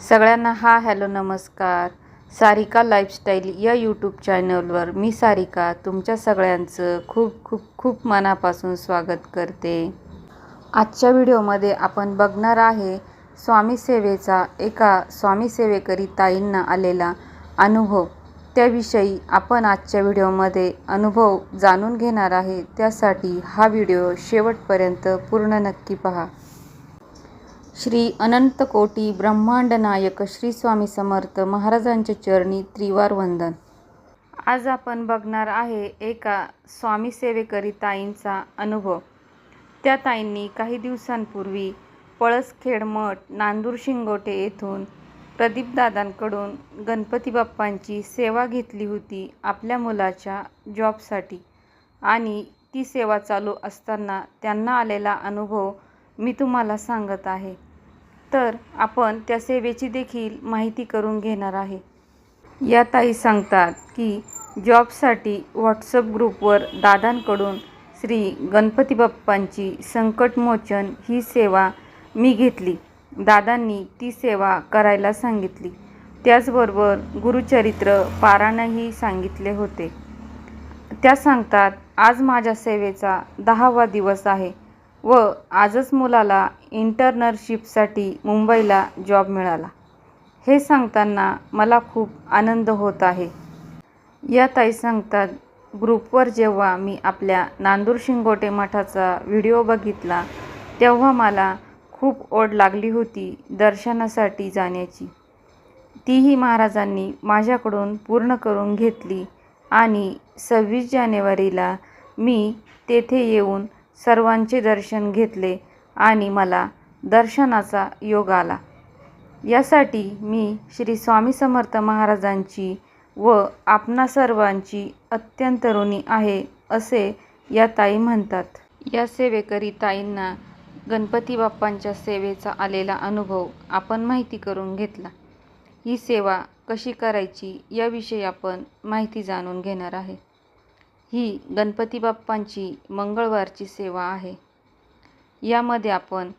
सगळ्यांना हा हॅलो नमस्कार. सारिका लाईफस्टाईल या यूट्यूब चॅनलवर मी सारिका तुमच्या सगळ्यांचं खूप खूप खूप मनापासून स्वागत करते. आजच्या व्हिडिओमध्ये आपण बघणार आहे स्वामी सेवेचा एका स्वामी सेवेकरी ताईंना आलेला अनुभव. त्याविषयी आपण आजच्या व्हिडिओमध्ये अनुभव जाणून घेणार आहे. त्यासाठी हा व्हिडिओ शेवटपर्यंत पूर्ण नक्की पहा. श्री अनंत कोटी ब्रह्मांड नायक श्री स्वामी समर्थ महाराजांच्या चरणी त्रिवार वंदन. आज आपण बघणार आहे एका स्वामी सेवेकरी ताईंचा अनुभव. त्या ताईंनी काही दिवसांपूर्वी पळसखेड मठ नांदूर शिंगोटे येथून प्रदीपदादांकडून गणपती बाप्पांची सेवा घेतली होती आपल्या मुलाच्या जॉबसाठी आणि ती सेवा चालू असताना त्यांना आलेला अनुभव मी तुम्हाला सांगत आहे. तर आपण त्या सेवेची देखील माहिती करून घेणार आहे. या ताई सांगतात की जॉबसाठी व्हॉट्सअप ग्रुपवर दादांकडून श्री गणपती बाप्पांची संकटमोचन ही सेवा मी घेतली. दादांनी ती सेवा करायला सांगितली. त्याचबरोबर गुरुचरित्र पारायणही सांगितले होते. त्या सांगतात आज माझ्या सेवेचा दहावा दिवस आहे. व आजच मुलाला इंटर्नरशिपसाठी मुंबईला जॉब मिळाला. हे सांगताना मला खूप आनंद होत आहे. या ताई सांगतात ग्रुपवर जेव्हा मी आपल्या नांदूर शिंगोटे मठाचा व्हिडिओ बघितला तेव्हा मला खूप ओढ लागली होती दर्शनासाठी जाण्याची. तीही महाराजांनी माझ्याकडून पूर्ण करून घेतली आणि सव्वीस जानेवारीला मी तेथे येऊन सर्वांचे दर्शन घेतले आणि मला दर्शनाचा योग आला. यासाठी मी श्री स्वामी समर्थ महाराजांची व आपणा सर्वांची अत्यंत ऋणी आहे असे या ताई म्हणतात. या सेवेकरी ताईंना गणपती बाप्पांच्या सेवेचा आलेला अनुभव आपण माहिती करून घेतला. ही सेवा कशी करायची याविषयी आपण माहिती जाणून घेणार आहे. ही गणपती बाप्पांची मंगळवारची सेवा आहे. यामध्ये आपण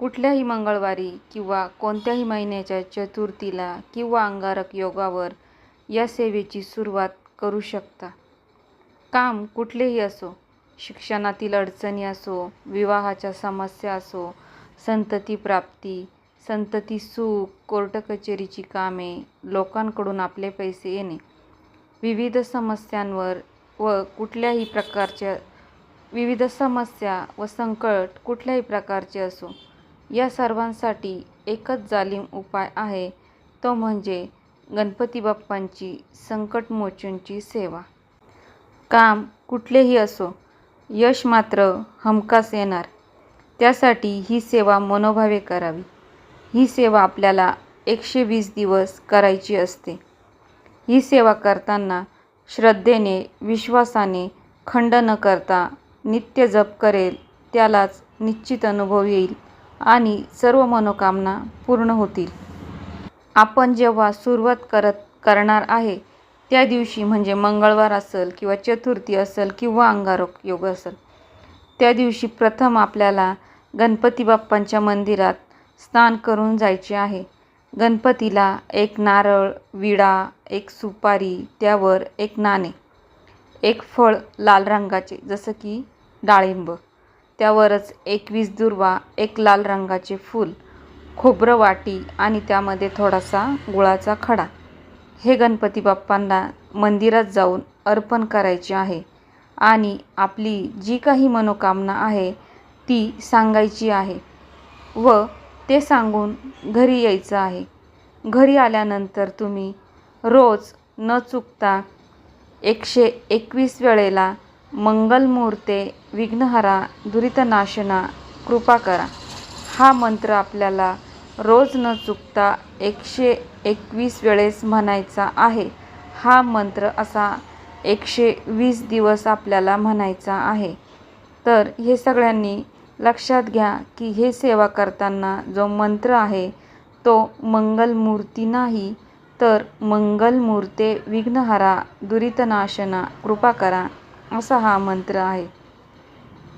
कुठल्याही मंगळवारी किंवा कोणत्याही महिन्याच्या चतुर्थीला किंवा अंगारक योगावर या सेवेची सुरुवात करू शकता. काम कुठलेही असो शिक्षणातील अडचणी असो विवाहाच्या समस्या असो संतती प्राप्ती संतती सुख कोर्ट कचेरीची कामे लोकांकडून आपले पैसे येणे विविध समस्यांवर व कुठल्याही प्रकारच्या विविध समस्या व संकट कुठल्याही प्रकारचे असो या सर्वांसाठी एकच जालीम उपाय आहे तो म्हणजे गणपती बाप्पांची संकटमोचनची सेवा. काम कुठलेही असो यश मात्र हमखास येणार. त्यासाठी ही सेवा मनोभावे करावी. ही सेवा आपल्याला एकशे वीस दिवस करायची असते. ही सेवा करताना श्रद्धेने विश्वासाने खंड न करता नित्य जप करेल त्यालाच निश्चित अनुभव येईल आणि सर्व मनोकामना पूर्ण होतील. आपण जेव्हा सुरुवात करत करणार आहे त्या दिवशी म्हणजे मंगळवार असेल किंवा चतुर्थी असेल किंवा अंगारक योग असेल त्या दिवशी प्रथम आपल्याला गणपती बाप्पांच्या मंदिरात स्नान करून जायचे आहे. गणपतीला एक नारळ विडा एक सुपारी त्यावर एक नाणे एक फळ लाल रंगाचे जसं की डाळिंब. त्यावरच एकवीस दुर्वा एक लाल रंगाचे फूल खोबरं वाटी आणि त्यामध्ये थोडासा गुळाचा खडा. हे गणपती बाप्पांना मंदिरात जाऊन अर्पण करायचे आहे आणि आपली जी काही मनोकामना आहे ती सांगायची आहे व ते सांगून घरी यायचं आहे. घरी आल्यानंतर तुम्ही रोज न चुकता एकशे एकवीस वेळेला मंगलमूर्ते विघ्नहरा दुरितनाशना कृपा करा. हा मंत्र आपल्याला रोज न चुकता एकशे एकवीस वेळेस म्हणायचा आहे. हा मंत्र असा एकशे वीस दिवस आपल्याला म्हणायचा आहे. तर हे सगळ्यांनी लक्षात घ्या की हे सेवा करताना जो मंत्र आहे तो मंगलमूर्ती नाही तर मंगलमूर्ते विघ्नहरा दुरितनाशना कृपा करा असा हा मंत्र आहे.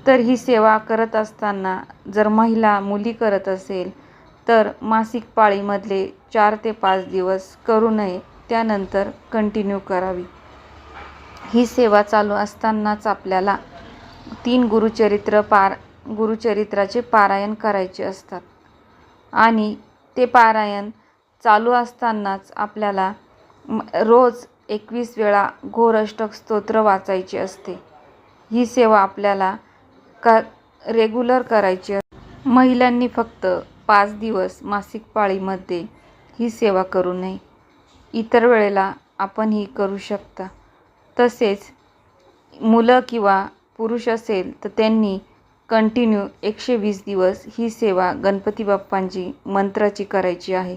तर ही सेवा करत असताना जर महिला मुली करत असेल तर मासिक पाळीमधले चार ते पाच दिवस करू नये त्यानंतर कंटिन्यू करावी. ही सेवा चालू असतानाच आपल्याला तीन गुरुचरित्र पार गुरुचरित्राचे पारायण करायचे असतात. आणि ते पारायण चालू असतानाच आपल्याला रोज एकवीस वेळा घोरष्टक स्तोत्र वाचायचे असते. ही सेवा आपल्याला क रेग्युलर करायची महिलांनी फक्त पाच दिवस मासिक पाळीमध्ये ही सेवा करू नये. इतर वेळेला आपण ही करू शकता. तसेच मुलं किंवा पुरुष असेल तर त्यांनी कंटिन्यू एकशे वीस दिवस ही सेवा गणपती बाप्पांची मंत्राची करायची आहे.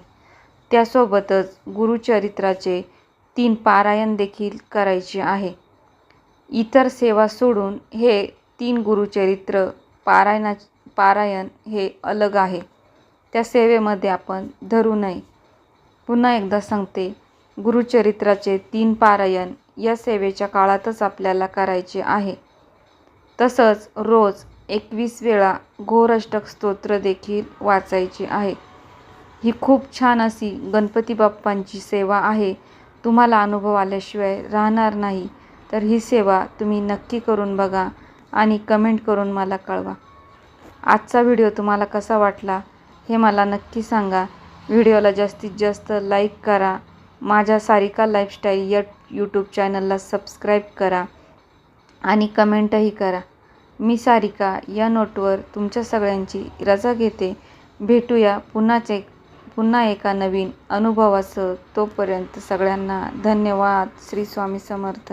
त्यासोबतच गुरुचरित्राचे तीन पारायण देखील करायचे आहे. इतर सेवा सोडून हे तीन गुरुचरित्र पारायणा पारायण हे अलग आहे. त्या सेवेमध्ये आपण धरू नये. पुन्हा एकदा सांगते गुरुचरित्राचे तीन पारायण या सेवेच्या काळातच आपल्याला करायचे आहे. तसंच रोज एकवीस वेळा घोरष्टक स्तोत्र देखील वाचायचे आहे. ही खूप छान अशी गणपती बाप्पांची सेवा आहे. तुम्हाला अनुभव आल्याशिवाय राहणार नाही. तर ही सेवा तुम्ही नक्की करून बघा आणि कमेंट करून मला कळवा. आजचा व्हिडिओ तुम्हाला कसा वाटला हे मला नक्की सांगा. व्हिडिओला जास्तीत जास्त लाईक करा. माझ्या सारिका लाईफस्टाईल या यूट्यूब चॅनलला सबस्क्राईब करा आणि कमेंटही करा. मी सारिका या नोटवर तुमच्या सगळ्यांची रजा घेते. भेटूया पुन्हाच एक पुन्हा एका नवीन अनुभवासह. तोपर्यंत सगळ्यांना धन्यवाद. श्री स्वामी समर्थ.